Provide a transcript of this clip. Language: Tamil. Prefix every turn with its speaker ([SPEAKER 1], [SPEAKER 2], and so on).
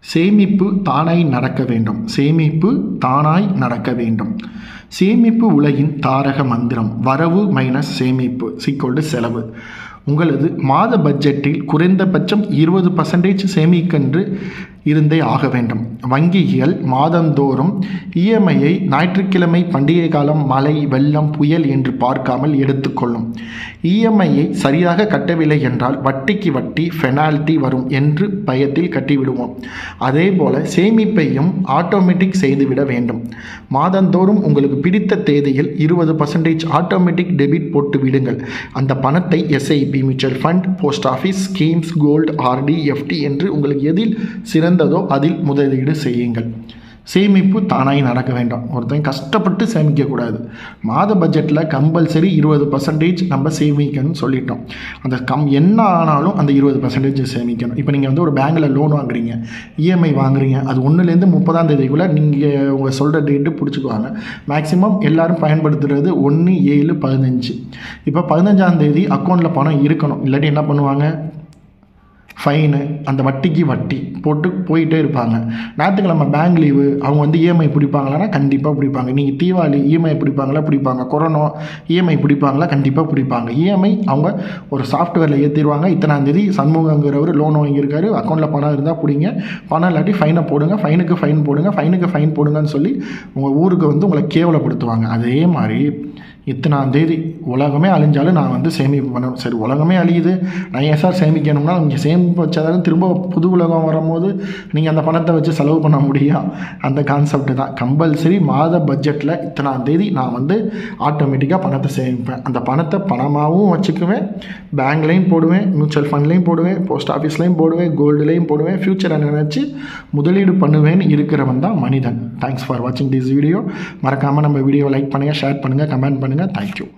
[SPEAKER 1] சேமிப்பு தானாய் நடக்க வேண்டும். சேமிப்பு தானாய் நடக்க வேண்டும். சேமிப்பு உலகின் தாரக மந்திரம். வரவு மைனஸ் சேமிப்பு சிக்கோல்டு செலவு. உங்களது மாத பட்ஜெட்டில் குறைந்தபட்சம் இருபது பர்சன்டேஜ் சேமிக்கென்று இருந்தே ஆக வேண்டும். வங்கிகள் மாதந்தோறும் இஎம்ஐயை ஞாயிற்றுக்கிழமை பண்டிகை காலம் மழை வெள்ளம் புயல் என்று பார்க்காமல் எடுத்துக்கொள்ளும் இஎம்ஐயை சரியாக கட்டவில்லை என்றால் வட்டிக்கு வட்டி பெனால்ட்டி வரும் என்று பயத்தில் கட்டிவிடுவோம். அதே போல சேமிப்பையும் ஆட்டோமேட்டிக் செய்துவிட வேண்டும். மாதந்தோறும் உங்களுக்கு பிடித்த தேதியில் இருபது பர்சன்டேஜ் ஆட்டோமேட்டிக் டெபிட் போட்டு விடுங்கள். அந்த பணத்தை SIP mutual fund post office schemes gold RD FD என்று உங்களுக்கு எதில் சிறந்ததோ அதில் முதலீடு செய்யுங்கள். சேமிப்பு தானாகி நடக்க வேண்டாம். ஒருத்தன் கஷ்டப்பட்டு சேமிக்கக்கூடாது. மாத பட்ஜெட்டில் கம்பல்சரி இருபது பர்சன்டேஜ் நம்ம சேமிக்கணும்னு சொல்லிட்டோம். அந்த கம் என்ன ஆனாலும் அந்த இருபது பர்சன்டேஜ் சேமிக்கணும். இப்போ நீங்கள் வந்து ஒரு பேங்கில் லோன் வாங்குறீங்க. இஎம்ஐ வாங்குறீங்க. அது ஒன்றுலேருந்து முப்பதாம் தேதிக்குள்ளே நீங்கள் உங்கள் சொல்கிற டேட்டு பிடிச்சிக்குவாங்க. மேக்ஸிமம் எல்லோரும் பயன்படுத்துகிறது ஒன்று ஏழு பதினஞ்சு. இப்போ பதினஞ்சாம் தேதி அக்கௌண்ட்டில் பணம் இருக்கணும். இல்லாட்டி என்ன பண்ணுவாங்க? ஃபைனு அந்த வட்டிக்கு வட்டி போட்டு போயிட்டே இருப்பாங்க. ஞாயிற்றுக்கிழமை பேங்க் லீவு அவங்க வந்து இஎம்ஐ பிடிப்பாங்களான்னா கண்டிப்பாக பிடிப்பாங்க. நீங்கள் தீபாவளி இஎம்ஐ பிடிப்பாங்களா பிடிப்பாங்க. கொரோனா இஎம்ஐ பிடிப்பாங்களா கண்டிப்பாக பிடிப்பாங்க. இஎம்ஐ அவங்க ஒரு சாஃப்ட்வேரில் ஏற்றிடுவாங்க இத்தனாந்தேதி சண்முகங்கிறவர் லோன் வாங்கியிருக்காரு. அக்கௌண்ட்டில் பணம் இருந்தால் பிடிங்க. பணம் இல்லாட்டி ஃபைனை போடுங்க. ஃபைனுக்கு ஃபைன் போடுங்க. ஃபைனுக்கு ஃபைன் போடுங்கன்னு சொல்லி உங்கள் ஊருக்கு வந்து உங்களை கேவலப்படுத்துவாங்க. அதே மாதிரி இத்தனாம் தேதி உலகமே அழிஞ்சாலும் நான் வந்து சேமிப்பு பண்ணணும். சரி உலகமே அழியுது. நான் ஏன் சார் சேமிக்கணும்னா நீங்கள் சேமிப்பு வச்சாதான் திரும்ப புது உலகம் வரும்போது நீங்கள் அந்த பணத்தை வச்சு செலவு பண்ண முடியும் அந்த கான்செப்ட் தான். கம்பல்சரி மாத பட்ஜெட்டில் இத்தனாம் தேதி நான் வந்து ஆட்டோமேட்டிக்காக பணத்தை சேமிப்பேன். அந்த பணத்தை பணமாகவும் வச்சுக்குவேன். பேங்க்லேயும் போடுவேன் மியூச்சுவல் ஃபண்ட்லேயும் போடுவேன் போஸ்ட் ஆஃபீஸ்லேயும் போடுவேன் கோல்டுலேயும் போடுவேன் ஃப்யூச்சரை நினச்சி முதலீடு பண்ணுவேன்னு இருக்கிறவன் தான் மனிதன். தேங்க்ஸ் ஃபார் வாட்சிங் திஸ் வீடியோ மறக்காமல் நம்ம வீடியோ லைக் பண்ணுங்கள் ஷேர் பண்ணுங்கள் கமெண்ட் பண்ணுங்கள் தேங்க்யூ